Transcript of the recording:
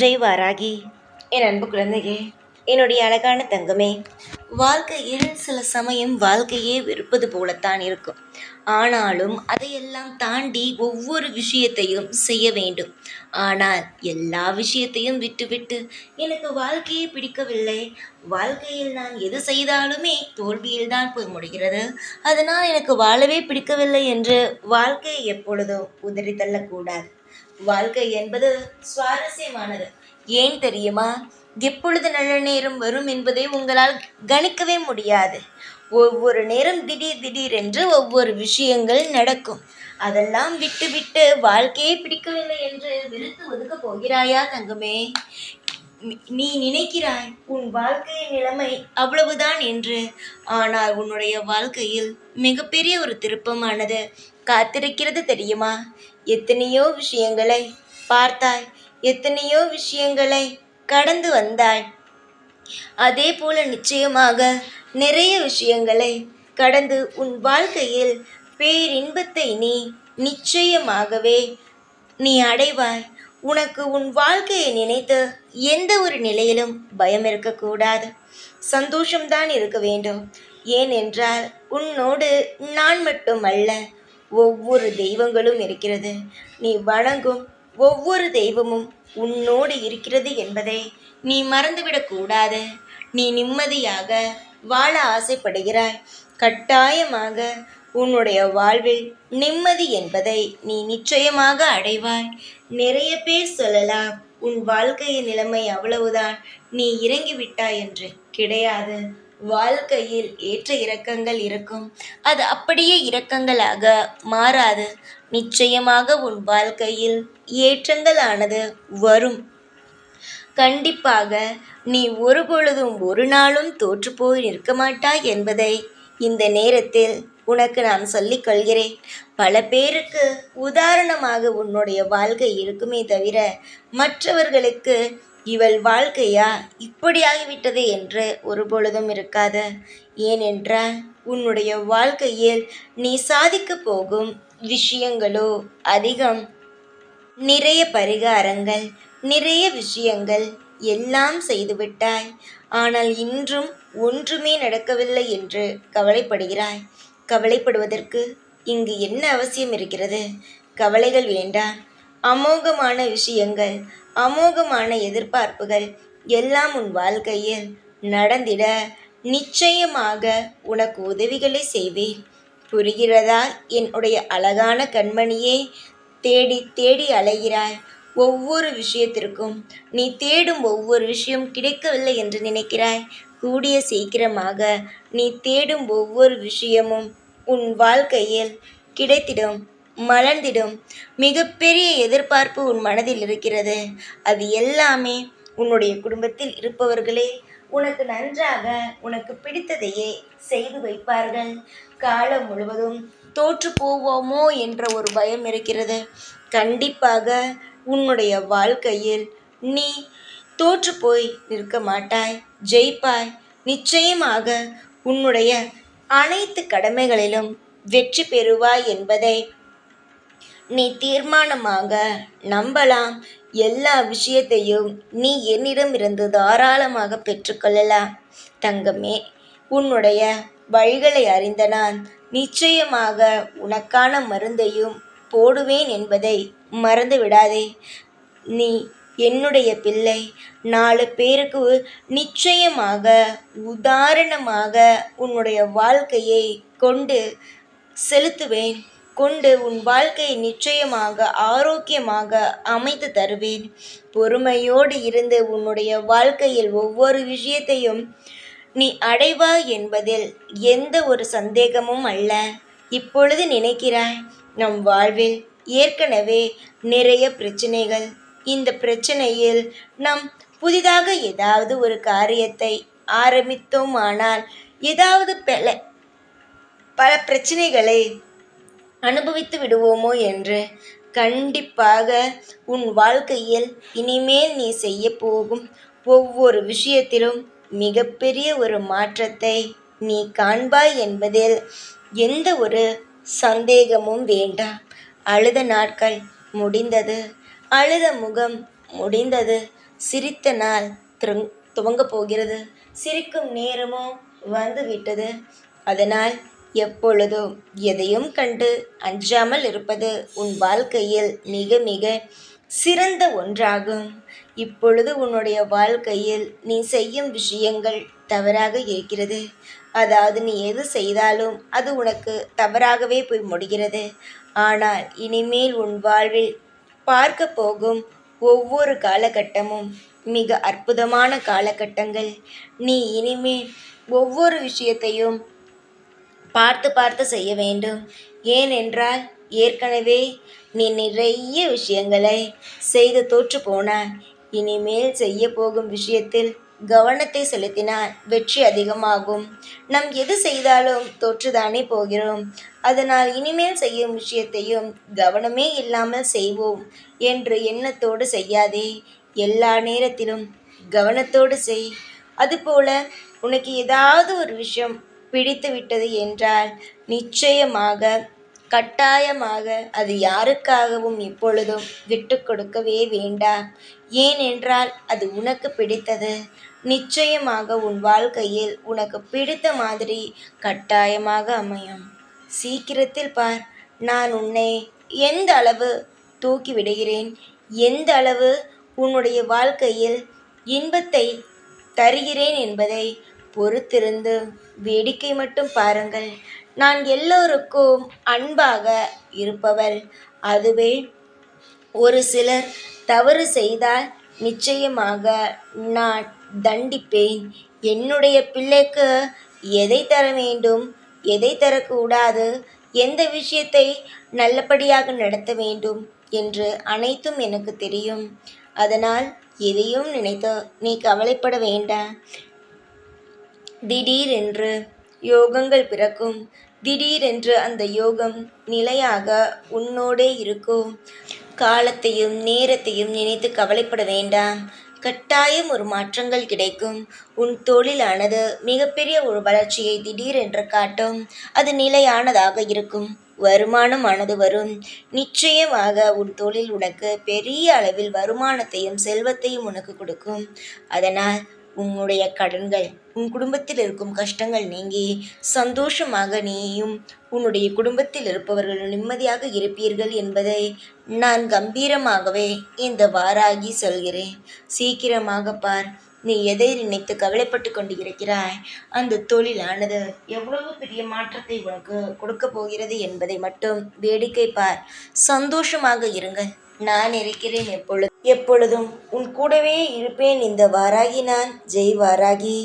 ஜெய் வாராகி என் அன்பு குழந்தையே என்னுடைய அழகான தங்கமே வாழ்க்கையில் சில சமயம் வாழ்க்கையே வெறுப்பது போலத்தான் இருக்கும். ஆனாலும் அதையெல்லாம் தாண்டி ஒவ்வொரு விஷயத்தையும் செய்ய வேண்டும். ஆனால் எல்லா விஷயத்தையும் விட்டுவிட்டு எனக்கு வாழ்க்கையே பிடிக்கவில்லை. வாழ்க்கையில் நான் எது செய்தாலுமே தோல்வியில் தான் போய் முடிகிறது. அதனால் எனக்கு வாழவே பிடிக்கவில்லை என்று வாழ்க்கையை எப்பொழுதும் உதறி தள்ளக்கூடாது. வாழ்க்கை என்பது சுவாரஸ்யமானது. ஏன் தெரியுமா? எப்பொழுது நல்ல நேரம் வரும் என்பதை உங்களால் கணிக்கவே முடியாது. ஒவ்வொரு நேரம் திடீர் திடீரென்று ஒவ்வொரு விஷயங்கள் நடக்கும். அதெல்லாம் விட்டுவிட்டு வாழ்க்கையே பிடிக்கவில்லை என்று வெறுத்து ஒதுக்கப் போகிறாயா தங்கமே? நீ நினைக்கிறாய் உன் வாழ்க்கையின் நிலைமை அவ்வளவுதான் என்று. ஆனால் உன்னுடைய வாழ்க்கையில் மிகப்பெரிய ஒரு திருப்பமானது காத்திருக்கிறது தெரியுமா? எத்தனையோ விஷயங்களை பார்த்தாய் எத்தனையோ விஷயங்களை கடந்து வந்தாய். அதே போல நிச்சயமாக நிறைய விஷயங்களை கடந்து உன் வாழ்க்கையில் பேரின்பத்தை நீ நிச்சயமாகவே நீ அடைவாய். உனக்கு உன் வாழ்க்கையை நினைத்து எந்த ஒரு நிலையிலும் பயம் இருக்கக்கூடாது. சந்தோஷம்தான் இருக்க வேண்டும். ஏனென்றால் உன்னோடு நான் மட்டும் அல்ல ஒவ்வொரு தெய்வங்களும் இருக்கிறது. நீ வணங்கும் ஒவ்வொரு தெய்வமும் உன்னோடு இருக்கிறது என்பதை நீ மறந்துவிடக்கூடாது நீ நிம்மதியாக வாழ ஆசைப்படுகிறாய். கட்டாயமாக உன்னுடைய வாழ்வில் நிம்மதி என்பதை நீ நிச்சயமாக அடைவாய். நிறைய பேர் சொல்லலாம் உன் வாழ்க்கையின் நிலைமை அவ்வளவுதான் நீ இறங்கிவிட்டாய் என்று. கிடையாது. வாழ்க்கையில் ஏற்ற இறக்கங்கள் இருக்கும். அது அப்படியே இறக்கங்களாக மாறாது. நிச்சயமாக உன் வாழ்க்கையில் ஏற்றங்களானது வரும். கண்டிப்பாக நீ ஒரு பொழுதும் ஒரு நாளும் தோற்றுப்போய் நிற்க மாட்டாய் என்பதை இந்த நேரத்தில் உனக்கு நான் சொல்லிக் கொள்கிறேன். பல பேருக்கு உதாரணமாக உன்னுடைய வாழ்க்கை இருக்குமே தவிர மற்றவர்களுக்கு இவள் வாழ்க்கையா இப்படியாகிவிட்டது என்று ஒரு பொழுதும் இருக்காது. ஏனென்றால் உன்னுடைய வாழ்க்கையில் நீ சாதிக்கப் போகும் விஷயங்களோ அதிகம். நிறைய பரிகாரங்கள் நிறைய விஷயங்கள் எல்லாம் செய்துவிட்டாய். ஆனால் இன்றும் ஒன்றுமே நடக்கவில்லை என்று கவலைப்படுகிறாய். கவலைப்படுவதற்கு இங்கு என்ன அவசியம் இருக்கிறது? கவலைகள் வேண்டாம் அமோகமான விஷயங்கள் அமோகமான எதிர்பார்ப்புகள் எல்லாம் உன் வாழ்க்கையில் நடந்திட நிச்சயமாக உனக்கு உதவிகளை செய்வேன். புரிகிறதா? என்னுடைய அழகான கண்மணியே தேடி தேடி அலைகிறாய். ஒவ்வொரு விஷயத்திற்கும் நீ தேடும் ஒவ்வொரு விஷயம் கிடைக்கவில்லை என்று நினைக்கிறாய். கூடிய சீக்கிரமாக நீ தேடும் ஒவ்வொரு விஷயமும் உன் வாழ்க்கையில் கிடைத்திடும். மலர்ந்திடும். மிகப்பெரிய எதிர்பார்ப்பு உன் மனதில் இருக்கிறது. அது எல்லாமே உன்னுடைய குடும்பத்தில் இருப்பவர்களே உனக்கு நன்றாக உனக்கு பிடித்ததையே செய்து வைப்பார்கள். காலம் முழுவதும் தோற்று போவோமோ என்ற ஒரு பயம் இருக்கிறது. கண்டிப்பாக உன்னுடைய வாழ்க்கையில் நீ தோற்று போய் நிற்க மாட்டாய் ஜெயிப்பாய். நிச்சயமாக உன்னுடைய அனைத்து கடமைகளிலும் வெற்றி பெறுவாய் என்பதை நீ தீர்மானமாக நம்பலாம். எல்லா விஷயத்தையும் நீ என்னிடமிருந்து தாராளமாக பெற்றுக்கொள்ளலாம். தங்கமே உன்னுடைய வழிகளை அறிந்த நான் நிச்சயமாக உனக்கான மருந்தையும் போடுவேன் என்பதை மறந்து விடாதே. நீ என்னுடைய பிள்ளை. நாலு பேருக்கு நிச்சயமாக உதாரணமாக உன்னுடைய வாழ்க்கையை கொண்டு செலுத்துவேன். கொண்டு உன் வாழ்க்கையை நிச்சயமாக ஆரோக்கியமாக அமைத்து தருவேன். பொறுமையோடு இருந்து உன்னுடைய வாழ்க்கையில் ஒவ்வொரு விஷயத்தையும் நீ அடைவாய் என்பதில் எந்த ஒரு சந்தேகமும் அல்ல. இப்பொழுது நினைக்கிறாய் நம் வாழ்வில் ஏற்கனவே நிறைய பிரச்சனைகள். இந்த பிரச்சனையில் நாம் புதிதாக ஏதாவது ஒரு காரியத்தை ஆரம்பித்தோமானால் ஏதாவது பல பல பிரச்சனைகளை அனுபவித்து விடுவோமோ என்று. கண்டிப்பாக உன் வாழ்க்கையில் இனிமேல் நீ செய்ய போகும் ஒவ்வொரு விஷயத்திலும் மிகப்பெரிய ஒரு மாற்றத்தை நீ காண்பாய் என்பதில் எந்த ஒரு சந்தேகமும் வேண்டாம் அழுத நாட்கள் முடிந்தது. அழுத முகம் முடிந்தது. சிரித்த நாள் துவங்க போகிறது. சிரிக்கும் நேரமும் வந்துவிட்டது. அதனால் எப்பொழுதும் எதையும் கண்டு அஞ்சாமல் இருப்பது உன் வாழ்க்கையில் மிக மிக சிறந்த ஒன்றாகும். இப்பொழுது உன்னுடைய வாழ்க்கையில் நீ செய்யும் விஷயங்கள் தவறாக இருக்கிறது. அதாவது நீ எது செய்தாலும் அது உனக்கு தவறாகவே போய் முடிகிறது. ஆனால் இனிமேல் உன் வாழ்வில் பார்க்க போகும் ஒவ்வொரு காலகட்டமும் மிக அற்புதமான காலகட்டங்கள். நீ இனிமேல் ஒவ்வொரு விஷயத்தையும் பார்த்து பார்த்து செய்ய வேண்டும். ஏனென்றால் ஏற்கனவே நீ நிறைய விஷயங்களை செய்து தோற்று போனாய். இனிமேல் செய்ய போகும் விஷயத்தில் கவனத்தை செலுத்தினால் வெற்றி அதிகமாகும். நாம் எது செய்தாலும் தோற்றுதானே போகிறோம். அதனால் இனிமேல் செய்யும் விஷயத்தையும் கவனமே இல்லாமல் செய்வோம் என்று எண்ணத்தோடு செய்யாதே. எல்லா நேரத்திலும் கவனத்தோடு செய். அதுபோல உனக்கு ஏதாவது ஒரு விஷயம் பிடித்துவிட்டது என்றால் நிச்சயமாக கட்டாயமாக அது யாருக்காகவும் இப்பொழுதும் விட்டு கொடுக்கவே வேண்டாம். ஏனென்றால் அது உனக்கு பிடித்தது. நிச்சயமாக உன் வாழ்க்கையில் உனக்கு பிடித்த மாதிரி கட்டாயமாக அமையும். சீக்கிரத்தில் பார் நான் உன்னை எந்த அளவு தூக்கி விடுகிறேன்? எந்த அளவு உன்னுடைய வாழ்க்கையில் இன்பத்தை தருகிறேன் என்பதை பொறுத்திருந்து வேடிக்கை மட்டும் பாருங்கள். நான் எல்லோருக்கும் அன்பாக இருப்பவள் அதுவே. ஒரு சிலர் தவறு செய்தால் நிச்சயமாக நான் தண்டிப்பேன். என்னுடைய பிள்ளைக்கு எதை தர வேண்டும் எதை தரக்கூடாது எந்த விஷயத்தை நல்லபடியாக நடத்த வேண்டும் என்று அனைத்தும் எனக்கு தெரியும். அதனால் எதையும் நினைத்து நீ கவலைப்பட வேண்டாம். திடீரென்று யோகங்கள் பிறக்கும். திடீரென்று அந்த யோகம் நிலையாக உன்னோடே இருக்கும். காலத்தையும் நேரத்தையும் நினைத்து கவலைப்பட வேண்டாம். கட்டாயம் ஒரு மாற்றங்கள் கிடைக்கும். உன் தொழிலானது மிகப்பெரிய ஒரு வளர்ச்சியை திடீரென்று காட்டும். அது நிலையானதாக இருக்கும். வருமானமானது வரும். நிச்சயமாக உன் தொழில் உனக்கு பெரிய அளவில் வருமானத்தையும் செல்வத்தையும் உனக்கு கொடுக்கும். அதனால் உன்னுடைய கடன்கள் உன் குடும்பத்தில் இருக்கும் கஷ்டங்கள் நீங்கி சந்தோஷமாக நீயும் உன்னுடைய குடும்பத்தில் இருப்பவர்கள் நிம்மதியாக இருப்பீர்கள் என்பதை நான் கம்பீரமாகவே இந்த வாராகி சொல்கிறேன். சீக்கிரமாக பார் நீ எதை நினைத்து கவலைப்பட்டு கொண்டு இருக்கிறாய்? அந்த தொழிலானது எவ்வளவு பெரிய மாற்றத்தை உனக்கு கொடுக்க போகிறது என்பதை மட்டும் வேடிக்கை பார். சந்தோஷமாக இருங்கள். நான் இருக்கிறேன் எப்பொழுது எப்பொழுதும் உன் கூடவே இருப்பேன் இந்த வாராகி நான். ஜெய் வாராகி.